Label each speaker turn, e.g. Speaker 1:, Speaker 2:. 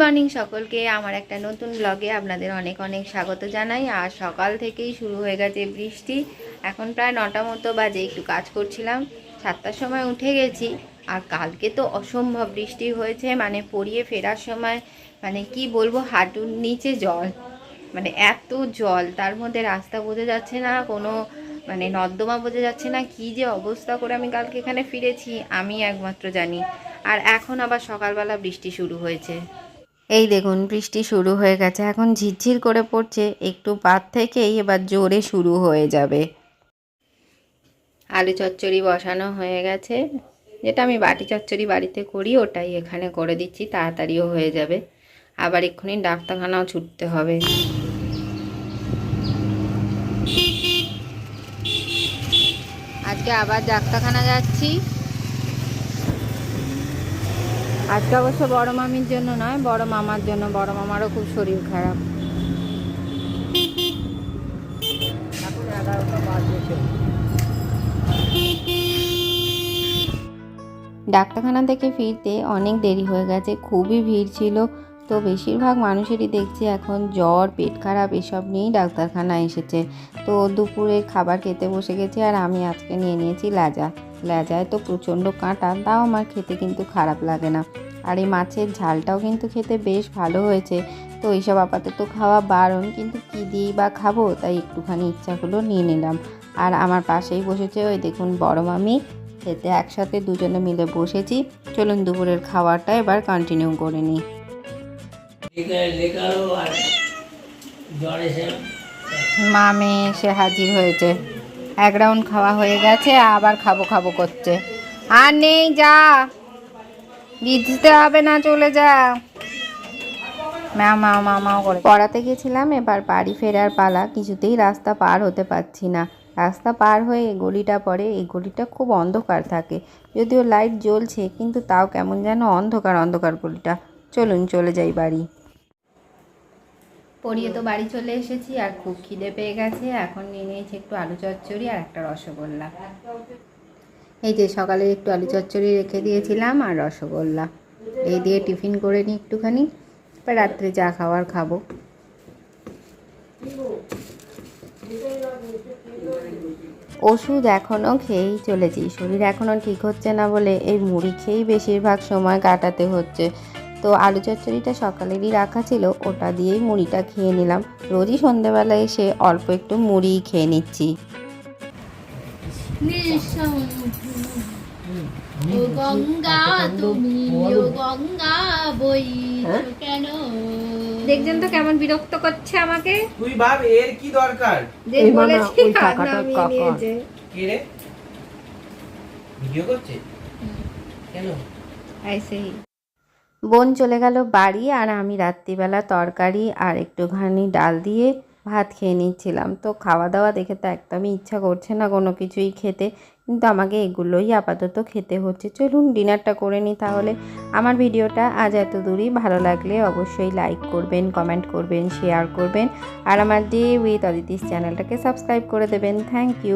Speaker 1: Morning সকলকে, আমার একটা নতুন ব্লগে আপনাদের অনেক অনেক স্বাগত জানাই। আর সকাল থেকেই শুরু হয়ে গেছে বৃষ্টি। এখন প্রায় নটা মতো বাজে, একটু কাজ করছিলাম। সাতটার সময় উঠে গেছি। আর কালকে তো অসম্ভব বৃষ্টি হয়েছে মানে পড়িয়ে ফেরার সময় মানে কি বলব, হাঁটুর নিচে জল। মানে এত জল, তার মধ্যে রাস্তা বোঝা যাচ্ছে না, কোনো মানে নর্দমা বোঝা যাচ্ছে না, কি যে অবস্থা করে আমি কালকে এখানে ফিরেছি, আমি একমাত্র জানি। আর এখন আবার সকালবেলা বৃষ্টি শুরু হয়েছে। এই দেখুন, বৃষ্টি শুরু হয়ে গেছে। এখন ঝিরঝির করে পড়ছে। একটু বাদ থেকেই এবার জোরে শুরু হয়ে যাবে। আলু চচ্চড়ি বসানো হয়ে গেছে। যেটা আমি বাটি চচ্চড়ি বাড়িতে করি, ওটাই এখানে করে দিচ্ছি। তাড়াতাড়িও হয়ে যাবে। আবার এক্ষুনি ডাক্তারখানাও ছুটতে হবে। আজকে আবার ডাক্তারখানা যাচ্ছি। আজকে অবশ্য বড় মামির জন্য নয়, বড় মামার জন্য। বড় মামারও খুব শরীর খারাপ। ডাক্তারখানা থেকে ফিরতে অনেক দেরি হয়ে গেছে, খুবই ভিড় ছিল। তো বেশিরভাগ মানুষেরই দেখছি এখন জ্বর, পেট খারাপ, এসব নিয়েই ডাক্তারখানা এসেছে। তো দুপুরে খাবার খেতে বসে গেছি আর আমি আজকে নিয়ে নিয়েছি লাজা লেজায় তো প্রচণ্ড কাঁটা, তাও আমার খেতে কিন্তু খারাপ লাগে না। আর এই মাছের ঝালটাও কিন্তু খেতে বেশ ভালো হয়েছে। তো এইসব আপাতত খাওয়া বারণ, কিন্তু কী দিয়েই বা খাব, তাই একটুখানি ইচ্ছা হলো নিয়ে নিলাম। আর আমার পাশেই বসেছে ওই দেখুন বড় মামি। খেতে একসাথে দুজনে মিলে বসেছি। চলুন দুপুরের খাওয়াটা এবার কন্টিনিউ করে নিই। মামে এসে হাজির হয়েছে। এক রাউন্ড খাওয়া হয়ে গেছে, আবার খাব খাব করছে। আর নেই, যা! ভিজতে হবে না চলে যা ম্যাও ম্যাও ম্যাও ম্যাও করে। পড়াতে গেছিলাম এবার বাড়ি ফেরার পালা কিছুতেই রাস্তা পার হতে পারছি না। রাস্তা পার হয়ে এই গলিটা পড়ে এই গলিটা খুব অন্ধকার থাকে। যদিও লাইট জ্বলছে কিন্তু তাও কেমন যেন অন্ধকার অন্ধকার গলিটা। চলুন চলে যাই বাড়ি। পড়িয়ে তো বাড়ি চলে এসেছি আর খুব খিদে পেয়ে গেছে। এখন নিয়ে নিয়েছি একটু আলু চচ্চড়ি আর একটা রসগোল্লা। এই যে সকালে একটু আলু চচ্চড়ি রেখে দিয়েছিলাম আর রসগোল্লা। এই দিয়ে টিফিন করে নিই একটুখানি। এবার রাত্রে যা খাওয়ার খাব। ওষুধ এখনও খেয়েই চলেছি। শরীর এখনও ঠিক হচ্ছে না বলে এই মুড়ি খেয়েই বেশিরভাগ সময় কাটাতে হচ্ছে। তো আলু চচ্চড়িটা সকালেরই রাখা ছিল, ওটা দিয়েই মুড়িটা খেয়ে নিলাম। রোজই সন্ধেবেলা এসে অল্প একটু মুড়ি খেয়ে নিচ্ছি।
Speaker 2: ও গঙ্গা তুমি ও গঙ্গা বই কেন
Speaker 1: দেখছেন তো কেমন বিরক্ত করছে আমাকে?
Speaker 3: তুই ভাব এর কি দরকার?
Speaker 1: যে বলেছি নিয়েছে।
Speaker 3: কে রে? ভিডিও করছে? কেন?
Speaker 1: ऐसे বোন চলে গেল বাড়ি আর আমি রাত্রিবেলা তরকারি আর একটুখানি ডাল দিয়ে ভাত খেয়ে নিচ্ছিলাম। তো খাওয়া দাওয়া দেখে তো একদমই ইচ্ছা করছে না কোনো কিছুই খেতে। কিন্তু আমাকে এগুলোই আপাতত খেতে হচ্ছে। চলুন ডিনারটা করে নিই তাহলে। আমার ভিডিওটা আজ এত দূরই। ভালো লাগলে অবশ্যই লাইক করবেন কমেন্ট করবেন শেয়ার করবেন। আর আমার ডে উইথ অদিতিস চ্যানেলটাকে সাবস্ক্রাইব করে দেবেন। Thank you